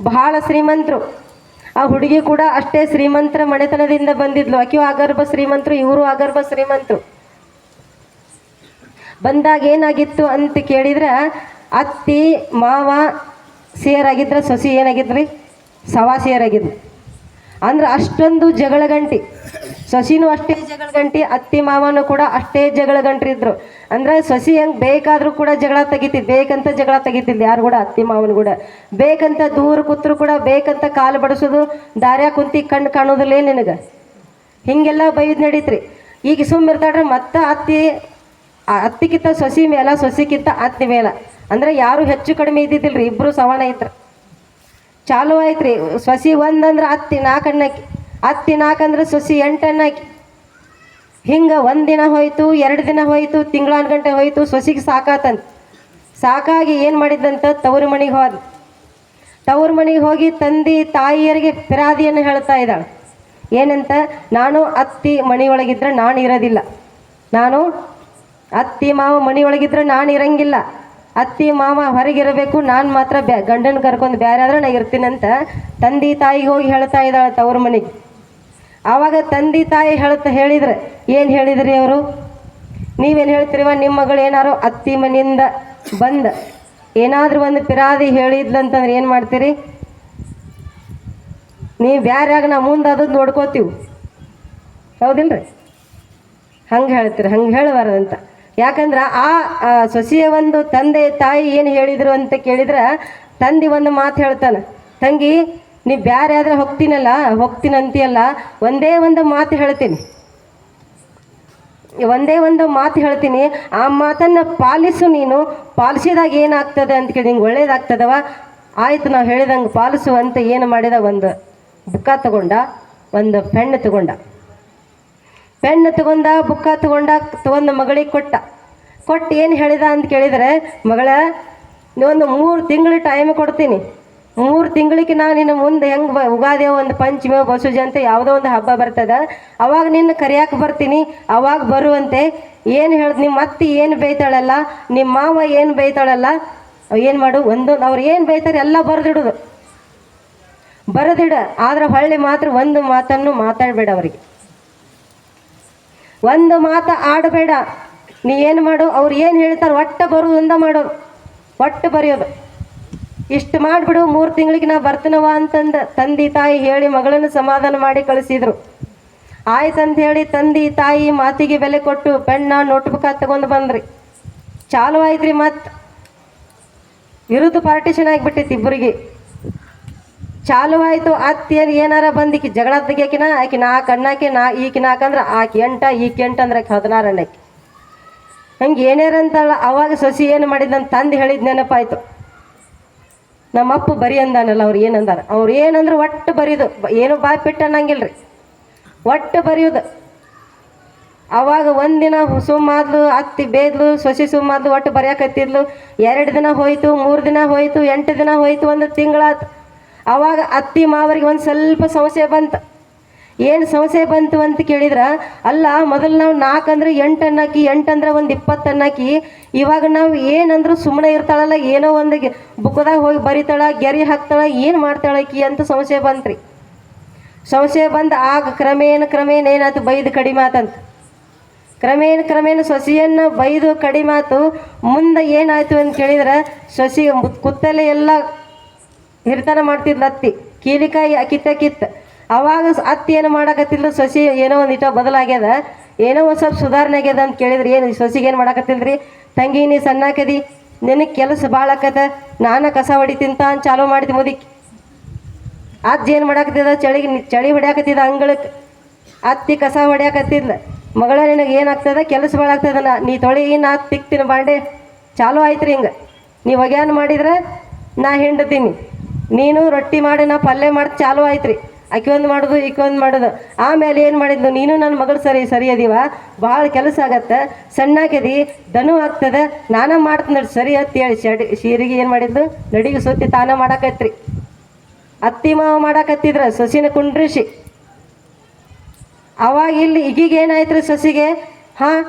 ಬಹಳ ಶ್ರೀಮಂತರು. ಆ ಹುಡುಗಿ ಕೂಡ ಅಷ್ಟೇ ಶ್ರೀಮಂತರ ಮನೆತನದಿಂದ ಬಂದಿದ್ಲು. ಆಕೆಯು ಆಗರ್ಭ ಶ್ರೀಮಂತರು, ಇವರು ಆಗರ್ಭ ಶ್ರೀಮಂತರು. ಬಂದಾಗ ಏನಾಗಿತ್ತು ಅಂತ ಕೇಳಿದ್ರೆ, ಅತ್ತಿ, ಮಾವ ಸೇರಾಗಿದ್ರೆ, ಸೊಸಿ ಏನಾಗಿದ್ರಿ? ಸವಾ ಸೇರಾಗಿದ್ರು ಅಂದ್ರೆ ಅಷ್ಟೊಂದು ಜಗಳ ಗಂಟಿ ಸೊಸಿನೂ ಅಷ್ಟೇ ಜಗಳ ಗಂಟಿ ಅತ್ತಿ, ಮಾವನು ಕೂಡ ಅಷ್ಟೇ ಜಗಳ ಗಂಟ್ರಿದ್ರು ಅಂದ್ರೆ ಸೊಸಿ ಹೆಂಗ್ ಬೇಕಾದ್ರೂ ಕೂಡ ಜಗಳ ತೆಗಿತಿದ್ ಬೇಕಂತ ಜಗಳ ತೆಗಿತಿದ್ಲು ಯಾರು ಕೂಡ, ಅತ್ತಿ, ಮಾವನ ಕೂಡ. ಬೇಕಂತ ದೂರ ಕೂತ್ರು ಕೂಡ, ಬೇಕಂತ ಕಾಲು ಬಡಿಸೋದು ದಾರ್ಯಾಗ ಕುಂತಿ ಕಣ್ಣು ಕಾಣೋದಿಲ್ಲ ನಿನಗೆ. ಹಿಂಗೆಲ್ಲ ಬೈದ್ ನಡೀತ್ರಿ. ಈಗ ಸುಮ್ಮ ಇರ್ತಾಡ್ರೆ ಮತ್ತೆ ಅತ್ತಿ ಆ ಅತ್ತಿಗಿಂತ ಸೊಸಿ ಮೇಲ ಸೊಸಿಕ್ಕಿಂತ ಅತ್ತಿ ಮೇಲ. ಅಂದ್ರೆ ಯಾರು ಹೆಚ್ಚು ಕಡಿಮೆ ಇದ್ದಿದ್ದಿಲ್ರಿ? ಇಬ್ರು ಸಮಾನ ಇದ್ರು. ಚಾಲು ಆಯ್ತ್ರಿ. ಸೊಸಿ ಒಂದಂದ್ರೆ ಅತ್ತಿ ನಾಲ್ಕು ಅಣ್ಣಾಕಿ ಅತ್ತಿ ನಾಲ್ಕಂದ್ರೆ ಸೊಸಿ ಎಂಟು ಅಣ್ಣಾಕಿ ಹಿಂಗೆ ಒಂದು ದಿನ ಹೋಯ್ತು, ಎರಡು ದಿನ ಹೋಯ್ತು, ತಿಂಗಳಾನ್ ಗಂಟೆ ಹೋಯ್ತು, ಸೊಸಿಗೆ ಸಾಕಾತಂತ. ಸಾಕಾಗಿ ಏನು ಮಾಡಿದ್ದಂತ ತವರು ಮನೆಗೆ ಹೋದ ತವರು ಮನೆಗೆ ಹೋಗಿ ತಂದೆ, ತಾಯಿಯರಿಗೆ ಪಿರಾದಿಯನ್ನು ಹೇಳ್ತಾ ಇದ್ದಾಳೆ. ಏನಂತ? ನಾನು ಅತ್ತಿ ಮನೆಯೊಳಗಿದ್ರೆ ನಾನು ಇರೋದಿಲ್ಲ. ನಾನು ಅತ್ತಿ ಮಾವ ಮನೆಯೊಳಗಿದ್ರೆ ನಾನು ಇರಂಗಿಲ್ಲ. ಅತ್ತಿ ಮಾವ ಹೊರಗಿರಬೇಕು, ನಾನು ಮಾತ್ರ ಬ್ಯಾ, ಗಂಡನ ಕರ್ಕೊಂಡು ಬೇರೆ ಆದ್ರೆ ನಾ ಇರ್ತೀನಂತ ತಂದೆ ತಾಯಿಗೆ ಹೋಗಿ ಹೇಳ್ತಾ ಇದ್ದಾಳೆ ತವ್ರ ಮನೆಗೆ. ಆವಾಗ ತಂದೆ ತಾಯಿ ಹೇಳ್ತಾ, ಹೇಳಿದ್ರೆ, ಏನು ಹೇಳಿದ್ರಿ ಅವರು? ನೀವೇನು ಹೇಳ್ತೀರಿವ? ನಿಮ್ಮ ಮಗಳು ಏನಾರು ಅತ್ತಿ ಮನೆಯಿಂದ ಬಂದ. ಏನಾದರೂ ಒಂದು ಪಿರಾದಿ ಹೇಳಿದ್ಲಂತಂದ್ರೆ ಏನು ಮಾಡ್ತೀರಿ? ನೀವು ಬ್ಯಾರ್ಯಾಗ ನಾ ಮುಂದೆ ಅದನ್ನು ನೋಡ್ಕೋತೀವಿ. ಹೌದಿಲ್ರಿ? ಹಂಗೆ ಹೇಳ್ತೀರಿ, ಹಂಗೆ ಹೇಳಬಾರ್ದಂತ. ಯಾಕಂದ್ರೆ ಆ ಸೊಸೆಯ ಒಂದು ತಂದೆ, ತಾಯಿ ಏನು ಹೇಳಿದರು ಅಂತ ಕೇಳಿದ್ರೆ, ತಂದೆ ಒಂದು ಮಾತು ಹೇಳ್ತಾನೆ, ತಂಗಿ, ನೀ ಬ್ಯಾರೆ ಆದ್ರೆ ಹೋಗ್ತೀನಲ್ಲ, ಹೋಗ್ತೀನಿ ಅಂತೀಯಲ್ಲ, ಒಂದೇ ಒಂದು ಮಾತು ಹೇಳ್ತೀನಿ. ಒಂದೇ ಒಂದು ಮಾತು ಹೇಳ್ತೀನಿ, ಆ ಮಾತನ್ನು ಪಾಲಿಸು ನೀನು, ಪಾಲಿಸಿದಾಗ ಏನಾಗ್ತದೆ ಅಂತ ಕೇಳಿ, ನಿಂಗೆ ಒಳ್ಳೇದಾಗ್ತದವ? ಆಯ್ತು, ನಾವು ಹೇಳಿದಂಗೆ ಪಾಲಿಸು ಅಂತ ಏನು ಮಾಡಿದ? ಒಂದು ಬುಕ್ಕ ತಗೊಂಡ, ಒಂದು ಪೆಣ್ಣು ತಗೊಂಡ. ಪೆನ್ನು ತಗೊಂಡ, ಬುಕ್ಕ ತಗೊಂಡ, ತಗೊಂಡು ಮಗಳಿಗೆ ಕೊಟ್ಟ. ಕೊಟ್ಟು ಏನು ಹೇಳಿದ ಅಂತ ಕೇಳಿದರೆ, ಮಗಳ ಒಂದು ಮೂರು ತಿಂಗಳು ಟೈಮ್ ಕೊಡ್ತೀನಿ. ಮೂರು ತಿಂಗಳಿಗೆ ನಾನು ನಿನ್ನ ಮುಂದೆ ಹೆಂಗೆ ಉಗಾದಿ ಒಂದು ಪಂಚಮಿ, ಬಸುಜ ಅಂತ ಯಾವುದೋ ಒಂದು ಹಬ್ಬ ಬರ್ತದೆ. ಅವಾಗ ನಿನ್ನ ಕರಿಯಕ್ಕೆ ಬರ್ತೀನಿ. ಅವಾಗ ಬರುವಂತೆ ಏನು ಹೇಳ್ದು ನಿಮ್ಮ ಅತ್ತಿ ಏನು ಬೈತಾಳಲ್ಲ ನಿಮ್ಮ ಮಾವ ಏನು ಬೈತಾಳಲ್ಲ ಏನು ಮಾಡು ಒಂದೊಂದು ಅವ್ರು ಏನು ಬೈತಾರೆ ಎಲ್ಲ ಬರೆದಿಡೋದು. ಬರೆದಿಡ. ಆದ್ರೆ ಹೊಳ್ಳಿ ಮಾತ್ರ ಒಂದು ಮಾತನ್ನು ಮಾತಾಡಬೇಡ ಅವರಿಗೆ. ಒಂದು ಮಾತು ಆಡಬೇಡ. ನೀ ಏನು ಮಾಡು? ಅವ್ರು ಏನು ಹೇಳ್ತಾರೆ ಒಟ್ಟು ಬರೋದಿಂದ ಮಾಡೋದು ಒಟ್ಟು ಬರೆಯೋದು. ಇಷ್ಟು ಮಾಡಿಬಿಡು, ಮೂರು ತಿಂಗಳಿಗೆ ನಾ ಬರ್ತೀನವ ಅಂತಂದು ತಂದೆ ತಾಯಿ ಹೇಳಿ ಮಗಳನ್ನು ಸಮಾಧಾನ ಮಾಡಿ ಕಳಿಸಿದ್ರು. ಆಯ್ತಂತ ಹೇಳಿ ತಂದೆ ತಾಯಿ ಮಾತಿಗೆ ಬೆಲೆ ಕೊಟ್ಟು ಪೆಣ್ಣ ನೋಟ್ಬುಕ್ ತಗೊಂಡು ಬಂದ್ರಿ. ಚಾಲು ಆಯ್ತ್ರಿ ಮತ್ತೆ. ವಿರುದ್ಧ ಪಾರ್ಟಿಷನ್ ಆಗಿಬಿಟ್ಟೈತಿ ಇಬ್ಬರಿಗೆ. ಚಾಲು ಆಯ್ತು, ಅತ್ತಿಯರು ಏನಾರ ಬಂದ ಈಕಿ ಜಗಳ ತೆಗಿಯಾಕಿನ ಆಕಿ ನಾಲ್ಕು ಅಣ್ಣಾಕಿ ನಾ ಈಕಿ ನಾಲ್ಕಂದ್ರೆ ಆಕಿ ಎಂಟ, ಈಕಿ ಎಂಟ ಅಂದ್ರೆ ಆಕೆ ಹದಿನಾರು ಅಣ್ಣಾಕಿ. ಹಂಗೆ ಏನೇರಂತಲ್ಲ ಅವಾಗ ಸೊಸಿ ಏನು ಮಾಡಿದಂತ ತಂದು ಹೇಳಿದ ನೆನಪಾಯ್ತು. ನಮ್ಮಪ್ಪ ಬರಿ ಅಂದಾನಲ್ಲ, ಅವ್ರು ಏನಂದಾರ ಅವ್ರು ಏನಂದ್ರೆ ಒಟ್ಟು ಬರೀದು ಬ- ಏನು ಬಾಯ್ ಬಿಟ್ಟು ಅನ್ನಂಗಿಲ್ರಿ. ಒಟ್ಟು ಬರೆಯೋದು. ಅವಾಗ ಒಂದಿನ ಸುಮ್ಮಾದ್ಲು ಅತ್ತಿ ಬೇದ್ಲು, ಸೊಸಿ ಸುಮ್ಮಾದ್ಲು ಒಟ್ಟು ಬರೆಯಕತ್ತಿದ್ಲು. ಎರಡು ದಿನ ಹೋಯ್ತು, ಮೂರು ದಿನ ಹೋಯ್ತು, ಎಂಟು ದಿನ ಹೋಯ್ತು, ಒಂದು ತಿಂಗಳಾತು. ಅವಾಗ ಅತ್ತಿ ಮಾವರಿಗೆ ಒಂದು ಸ್ವಲ್ಪ ಸಮಸ್ಯೆ ಬಂತು. ಏನು ಸಮಸ್ಯೆ ಬಂತು ಅಂತ ಕೇಳಿದ್ರೆ, ಅಲ್ಲ, ಮೊದಲು ನಾವು ನಾಲ್ಕು ಅಂದ್ರೆ ಎಂಟು ಅನ್ನಾಕಿ, ಎಂಟು ಅಂದ್ರೆ ಒಂದು ಇಪ್ಪತ್ತು ಅನ್ನಾಕಿ, ಇವಾಗ ನಾವು ಏನಂದ್ರೂ ಸುಮ್ಮನೆ ಇರ್ತಾಳಲ್ಲ, ಏನೋ ಒಂದು ಬುಕ್ದಾಗ ಹೋಗಿ ಬರಿತಾಳ, ಗೆರಿ ಹಾಕ್ತಾಳ, ಏನು ಮಾಡ್ತಾಳಕಿ ಅಂತ ಸಮಸ್ಯೆ ಬಂತ್ರಿ. ಸಮಸ್ಯೆ ಬಂದು ಆಗ ಕ್ರಮೇಣ ಕ್ರಮೇಣ ಏನಾಯ್ತು, ಬೈದು ಕಡಿಮೆ ಆತಂತ ಕ್ರಮೇಣ ಕ್ರಮೇಣ ಸೊಸೆಯನ್ನು ಬೈದು ಕಡಿಮೆ ಆತು ಮುಂದೆ ಏನಾಯ್ತು ಅಂತ ಕೇಳಿದ್ರೆ, ಸೊಸಿ ಕುತ್ತಲೆ ಎಲ್ಲ ಹಿರಿತನ ಮಾಡ್ತಿದ್ಲು ಅತ್ತಿ. ಕೀಲಿಕಾಯಿ ಕಿತ್ತ ಕಿತ್ತ ಅವಾಗ ಅತ್ತಿ ಏನು ಮಾಡಕತ್ತಿಲ್ಲ ಸೊಸಿ ಏನೋ ಒಂದು ಇಟ ಬದಲಾಗ್ಯದ. ಏನೋ ಒಂದು ಸ್ವಲ್ಪ ಸುಧಾರಣೆ ಆಗ್ಯದ ಅಂತ ಕೇಳಿದ್ರಿ. ಏನು ಸೊಸಿಗೆ ಏನು ಮಾಡಕತ್ತಿಲ್ರಿ? ತಂಗಿ ನೀ ಸಣ್ಣಾಕದಿ ನಿನಗೆ ಕೆಲಸ ಭಾಳ ಆಕದ ನಾನು ಕಸ ಹೊಡಿತಿಂತ ಅಂತ ಚಾಲೂ ಮಾಡಿದ ಮುದಿಕ್. ಅಜ್ಜಿ ಏನು ಮಾಡಾಕತ್ತಿದ? ಚಳಿಗೆ ಚಳಿ ಹೊಡ್ಯಾಕತ್ತಿದ ಅಂಗಳಕ್ಕೆ ಅತ್ತಿ ಕಸ ಹೊಡ್ಯಾಕತ್ತಿದ್ಲ. ಮಗಳ ನಿನಗೆ ಏನಾಗ್ತದ ಕೆಲಸ ಭಾಳ ಆಗ್ತದ ನಾ, ನೀ ತೊಳಿ, ನಾ ತಿಕ್ತೀನಿ ಬಾಂಡೆ. ಚಾಲು ಆಯ್ತು ರೀ ಹಿಂಗೆ. ನೀವು ಒಗ್ಯಾನ ಮಾಡಿದ್ರೆ ನಾ ಹಿಂಡ್ತೀನಿ. ನೀನು ರೊಟ್ಟಿ ಮಾಡಿ, ನಾ ಪಲ್ಯ ಮಾಡಿ ಚಾಲು ಆಯ್ತ್ರಿ. ಆಕೆ ಒಂದು ಮಾಡೋದು ಈಕೆ ಒಂದು ಮಾಡೋದು. ಆಮೇಲೆ ಏನು ಮಾಡಿದ್ದು ನೀನು ನನ್ನ ಮಗಳು ಸರಿ ಸರಿ ಅದೀವ? ಭಾಳ ಕೆಲಸ ಆಗತ್ತೆ. ಸಣ್ಣಾಕದಿ ದನು ಆಗ್ತದೆ. ನಾನ ಮಾಡ್ತೀನಿ ನೋಡಿ, ಸರಿ ಅತ್ತಿ ಹೇಳಿ. ಶಡಿ, ಶೀರಿಗೆ ಏನು ಮಾಡಿದ್ದು ನಡಿಗೆ ಸುತ್ತಿ ತಾನ ಮಾಡಾಕತ್ರಿ. ಅತ್ತಿ ಮಾವ ಮಾಡಾಕತ್ತಿದ್ರ, ಸೊಸಿನ ಕುಂಡ್ರಿಸಿ. ಅವಾಗ ಇಲ್ಲಿ ಈಗೀಗ ಏನಾಯ್ತು ರೀ ಸೊಸಿಗೆ? ಹಾಂ,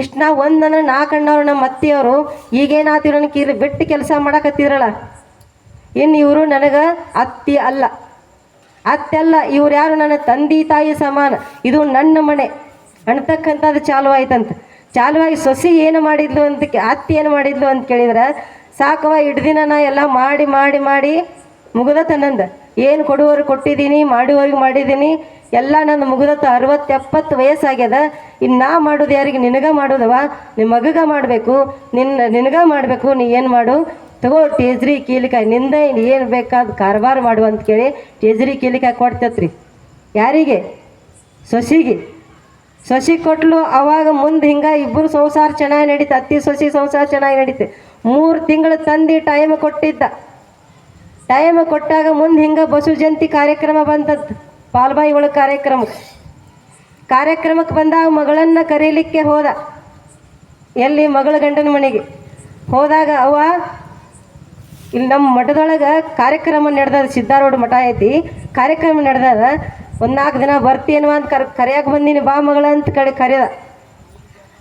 ಇಷ್ಟು ನಾವು ಒಂದಂದ್ರೆ ನಾಲ್ಕು ನಮ್ಮ ಅತ್ತಿಯವರು ಈಗೇನಾತಿರೋ ಇಲ್ಲಿ ಬಿಟ್ಟು ಕೆಲಸ ಮಾಡಾಕತ್ತಿದ್ರಲ್ಲ? ಇನ್ನು ಇವರು ನನಗೆ ಅತ್ತಿ ಅಲ್ಲ. ಅತ್ತೆ ಅಲ್ಲ, ಇವ್ರು ಯಾರು ನನ್ನ ತಂದೆ ತಾಯಿ ಸಮಾನ? ಇದು ನನ್ನ ಮನೆ. ಅಣ್ತಕ್ಕಂಥದ್ದು ಚಾಲು ಆಯ್ತಂತ ಚಾಲುವಾಗಿ ಸೊಸಿ ಏನು ಮಾಡಿದ್ಲು ಅಂತ ಅತ್ತಿ ಏನು ಮಾಡಿದ್ಲು ಅಂತ ಕೇಳಿದ್ರೆ, ಸಾಕವ ಹಿಡ್ದಿನ ನಾ ಎಲ್ಲ ಮಾಡಿ ಮಾಡಿ ಮಾಡಿ ಮುಗ್ದತ್ತ ನಂದು. ಏನು ಕೊಡುವವ್ರಿಗೆ ಕೊಟ್ಟಿದ್ದೀನಿ, ಮಾಡುವವ್ರಿಗೆ ಮಾಡಿದ್ದೀನಿ, ಎಲ್ಲ ನನ್ನ ಮುಗಿದತ್ತು ಅರವತ್ತು ಎಪ್ಪತ್ತು ವಯಸ್ಸಾಗ್ಯದ. ಇನ್ನು ನಾ ಮಾಡೋದು ಯಾರಿಗೆ ನಿನಗ ಮಾಡೋದವ? ನಿಮ್ಮ ಮಗಗ ಮಾಡಬೇಕು. ನಿನ್ನ, ನಿನಗ ಮಾಡಬೇಕು, ನೀ ಏನು ಮಾಡು? ತಗೋ ಟೇಜ್ರಿ ಕೀಲಿಕಾಯಿ ನಿಂದ ಏನು ಬೇಕಾದ ಕಾರವಾರ ಮಾಡು ಅಂತ ಕೇಳಿ ಟೇಜ್ರಿ ಕೀಲಿಕಾಯಿ ಕೊಡ್ತೈತ್ರಿ. ಯಾರಿಗೆ? ಸೊಸಿಗೆ. ಸೊಸಿ ಕೊಟ್ಲು ಅವಾಗ ಮುಂದೆ ಹಿಂಗೆ ಇಬ್ಬರು ಸಂಸಾರ ಚೆನ್ನಾಗಿ ನಡೀತು, ಅತ್ತಿ ಸೊಸಿ ಸಂಸಾರ ಚೆನ್ನಾಗಿ ನಡೀತು. ಮೂರು ತಿಂಗಳು ತಂದು ಟೈಮ್ ಕೊಟ್ಟಿದ್ದ. ಟೈಮ್ ಕೊಟ್ಟಾಗ ಮುಂದೆ ಹಿಂಗೆ ಬಸು ಜಯಂತಿ ಕಾರ್ಯಕ್ರಮ ಬಂದದ್ದು ಪಾಲ್ಬಾಯಿ ಒಳಗೆ ಕಾರ್ಯಕ್ರಮಕ್ಕೆ ಕಾರ್ಯಕ್ರಮಕ್ಕೆ ಬಂದಾಗ ಮಗಳನ್ನು ಕರೀಲಿಕ್ಕೆ ಹೋದ. ಎಲ್ಲಿ ಮಗಳ ಗಂಡನ ಮನೆಗೆ. ಹೋದಾಗ ಅವ ಇಲ್ಲಿ ನಮ್ಮ ಮಠದೊಳಗೆ ಕಾರ್ಯಕ್ರಮ ನಡೆದದ ಸಿದ್ಧಾರೂಢ ಮಠ ಐತಿ. ಕಾರ್ಯಕ್ರಮ ನಡೆದದ ಒಂದು ನಾಲ್ಕು ದಿನ ಬರ್ತೀನವ ಅಂತ ಕರ್ ಕರೆಯಕ್ಕೆ ಬಂದೀನಿ ಬಾ ಮಗಳ ಅಂತ ಕಡೆ ಕರೆಯದ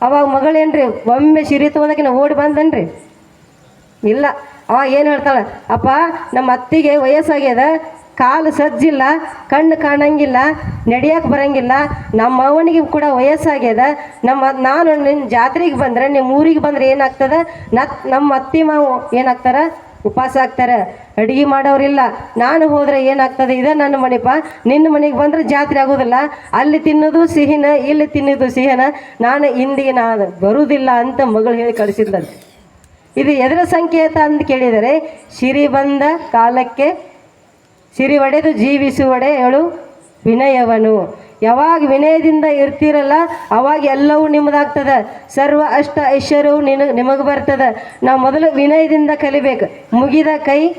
ಅವಾಗ ಮಗಳೇನ್ರಿ ಒಮ್ಮೆ ಸಿರಿ ತೊಗೊಂಡಕ್ಕಿನ ಓಡಿ ಬಂದನ್ರಿ. ಇಲ್ಲ. ಅವಾಗ ಏನು ಹೇಳ್ತಾಳೆ, ಅಪ್ಪ ನಮ್ಮ ಅತ್ತಿಗೆ ವಯಸ್ಸಾಗ್ಯದ, ಕಾಲು ಸಜ್ಜಿಲ್ಲ, ಕಣ್ಣು ಕಾಣಂಗಿಲ್ಲ ನಡೆಯಕ್ಕೆ ಬರಂಗಿಲ್ಲ, ನಮ್ಮ ಅವನಿಗೆ ಕೂಡ ವಯಸ್ಸಾಗ್ಯದ, ನಮ್ಮ ನಾನು ನಿನ್ನ ಜಾತ್ರೆಗೆ ಬಂದರೆ ನಿಮ್ಮ ಊರಿಗೆ ಬಂದ್ರೆ ಏನಾಗ್ತದೆ, ನತ್, ನಮ್ಮ ಅತ್ತಿ ಮಾವು ಏನಾಗ್ತಾರ? ಉಪವಾಸ ಆಗ್ತಾರೆ. ಅಡುಗೆ ಮಾಡೋರಿಲ್ಲ ನಾನು ಹೋದರೆ ಏನಾಗ್ತದೆ? ಇದೆ ನನ್ನ ಮನೆಪ್ಪ ನಿನ್ನ ಮನೆಗೆ ಬಂದ್ರೆ ಜಾತ್ರೆ ಆಗೋದಿಲ್ಲ. ಅಲ್ಲಿ ತಿನ್ನೋದು ಸಿಹಿನ, ಇಲ್ಲಿ ತಿನ್ನೋದು ಸಿಹಿನ. ನಾನು ಇಂದಿಗೆ ನಾನು ಬರುವುದಿಲ್ಲ ಅಂತ ಮಗಳು ಹೇಳಿ ಕಳಿಸಿದ್ದಂತೆ ಇದು ಎದರ ಸಂಕೇತ ಅಂತ ಕೇಳಿದರೆ, ಸಿರಿ ಬಂದ ಕಾಲಕ್ಕೆ ಸಿರಿ ಒಡೆದು ಜೀವಿಸುವಡೆ ಹೇಳು ವಿನಯವನು. ಯಾವಾಗ ವಿನಯದಿಂದ ಇರ್ತೀರಲ್ಲ, ಅವಾಗ ಎಲ್ಲವೂ ನಿಮ್ಮದಾಗ್ತದೆ ಸರ್ವ ಅಷ್ಟ ಐಶ್ವರ್ಯವು ನಿನ, ನಿಮಗೆ ಬರ್ತದೆ. ನಾವು ಮೊದಲು ವಿನಯದಿಂದ ಕಲಿಬೇಕು. ಮುಗಿದ ಕೈ,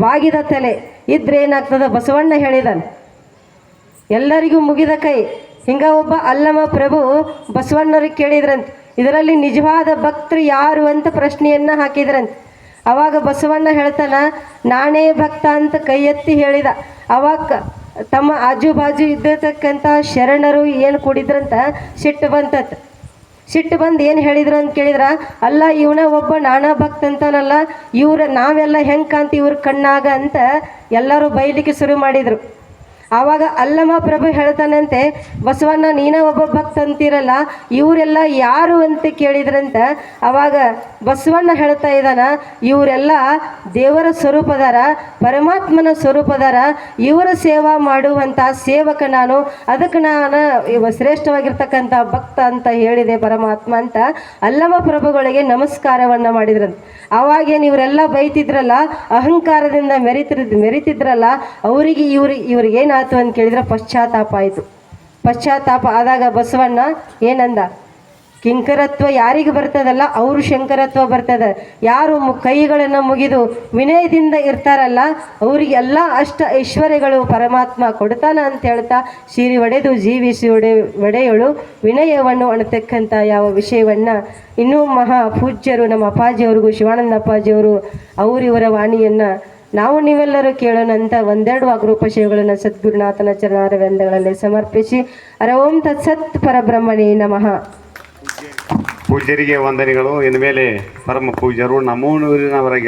ಬಾಗಿದ ತಲೆ. ಇದ್ರೆ ಏನಾಗ್ತದೆ? ಬಸವಣ್ಣ ಹೇಳಿದಾನೆ. ಎಲ್ಲರಿಗೂ ಮುಗಿದ ಕೈ. ಹಿಂಗ ಒಬ್ಬ ಅಲ್ಲಮ ಪ್ರಭು ಬಸವಣ್ಣರಿಗೆ ಕೇಳಿದ್ರಂತೆ. ಇದರಲ್ಲಿ ನಿಜವಾದ ಭಕ್ತರು ಯಾರು ಅಂತ ಪ್ರಶ್ನೆಯನ್ನ ಹಾಕಿದ್ರಂತೆ. ಅವಾಗ ಬಸವಣ್ಣ ಹೇಳ್ತಾನ, ನಾನೇ ಭಕ್ತ ಅಂತ ಕೈ ಎತ್ತಿ ಹೇಳಿದ. ಅವಾಗ ತಮ್ಮ ಆಜು ಬಾಜು ಇದ್ದಿರ್ತಕ್ಕಂಥ ಶರಣರು ಏನು ಕೂಡಿದ್ರಂತ? ಸಿಟ್ಟು ಬಂತತ್. ಸಿಟ್ಟು ಬಂದು ಏನು ಹೇಳಿದ್ರು ಅಂತ ಕೇಳಿದ್ರ? ಅಲ್ಲ, ಇವನ ಒಬ್ಬ ನಾನಾ ಭಕ್ತ ಅಂತಾನಲ್ಲ, ಇವ್ರ ನಾವೆಲ್ಲ ಹೆಂಗೆ ಕಾಂತಿ ಇವ್ರ ಕಣ್ಣಾಗ ಅಂತ ಎಲ್ಲರೂ ಬೈಲಿಕ್ಕೆ ಶುರು ಮಾಡಿದರು. ಆವಾಗ ಅಲ್ಲಮ್ಮ ಪ್ರಭು ಹೇಳ್ತಾನಂತೆ, ಬಸವಣ್ಣ, ನೀನ ಒಬ್ಬ ಭಕ್ತ ಅಂತೀರಲ್ಲ, ಇವರೆಲ್ಲ ಯಾರು ಅಂತ ಕೇಳಿದ್ರಂತ ಅವಾಗ ಬಸವಣ್ಣ ಹೇಳ್ತಾ ಇದ್ದಾನ, ಇವರೆಲ್ಲ ದೇವರ ಸ್ವರೂಪದಾರ, ಪರಮಾತ್ಮನ ಸ್ವರೂಪದಾರ, ಇವರ ಸೇವಾ ಮಾಡುವಂಥ ಸೇವಕ ನಾನು, ಅದಕ್ಕೆ ನಾನು ಶ್ರೇಷ್ಠವಾಗಿರ್ತಕ್ಕಂಥ ಭಕ್ತ ಅಂತ ಹೇಳಿದೆ ಪರಮಾತ್ಮ ಅಂತ ಅಲ್ಲಮ ಪ್ರಭುಗಳಿಗೆ ನಮಸ್ಕಾರವನ್ನ ಮಾಡಿದ್ರಂತೆ. ಅವಾಗೇನು ಇವರೆಲ್ಲ ಬೈತಿದ್ರಲ್ಲ, ಅಹಂಕಾರದಿಂದ ಮೆರಿತಿರ್ ಮೆರಿತಿದ್ರಲ್ಲ, ಅವರಿಗೆ ಇವ್ರಿಗೆ ಇವ್ರಿಗೆ ಏನಾಯ್ತು ಅಂತ ಕೇಳಿದ್ರೆ ಪಶ್ಚಾತ್ತಾಪ ಆಯಿತು. ಪಶ್ಚಾತ್ತಾಪ ಆದಾಗ ಬಸವಣ್ಣ ಏನಂದ? ಕಿಂಕರತ್ವ ಯಾರಿಗೆ ಬರ್ತದಲ್ಲ? ಅವರು ಶಂಕರತ್ವ ಬರ್ತದ. ಯಾರು ಕೈಗಳನ್ನು ಮುಗಿದು ವಿನಯದಿಂದ ಇರ್ತಾರಲ್ಲ, ಅವರಿಗೆ ಎಲ್ಲ ಅಷ್ಟ ಐಶ್ವರ್ಯಗಳು ಪರಮಾತ್ಮ ಕೊಡ್ತಾನ ಅಂತ ಹೇಳ್ತಾ ಶ್ರೀ ಒಡೆದು ಜೀವಿಸಿ ಒಡೆ ಒಡೆಯಳು. ವಿನಯವನ್ನು ಅಣತಕ್ಕಂಥ ಯಾವ ವಿಷಯವನ್ನು ಇನ್ನೂ ಮಹಾ ಪೂಜ್ಯರು ನಮ್ಮ ಅಪ್ಪಾಜಿಯವ್ರಿಗೂ ಶಿವಾನಂದ ಅಪ್ಪಾಜಿಯವರು ಅವರಿವರ ವಾಣಿಯನ್ನು ನಾವು ನೀವೆಲ್ಲರೂ ಕೇಳೋಣಂತ ಒಂದೆರಡು ವಾಗ್ರೂಪ ಶಿವಗಳನ್ನು ಸದ್ಗುರುನಾಥನ ಚರಣಾರವೆಂದಗಳಲ್ಲಿ ಸಮರ್ಪಿಸಿ ಅರ ಓಂ ತತ್ಸತ್ ಪರಬ್ರಹ್ಮಣಿ ನಮಃ. ಪೂಜ್ಯರಿಗೆ ವಂದನೆಗಳು. ಇನ್ಮೇಲೆ ಪರಮ ಪೂಜ್ಯರು ನಮ್ಮೂರಿನವರಾಗಿ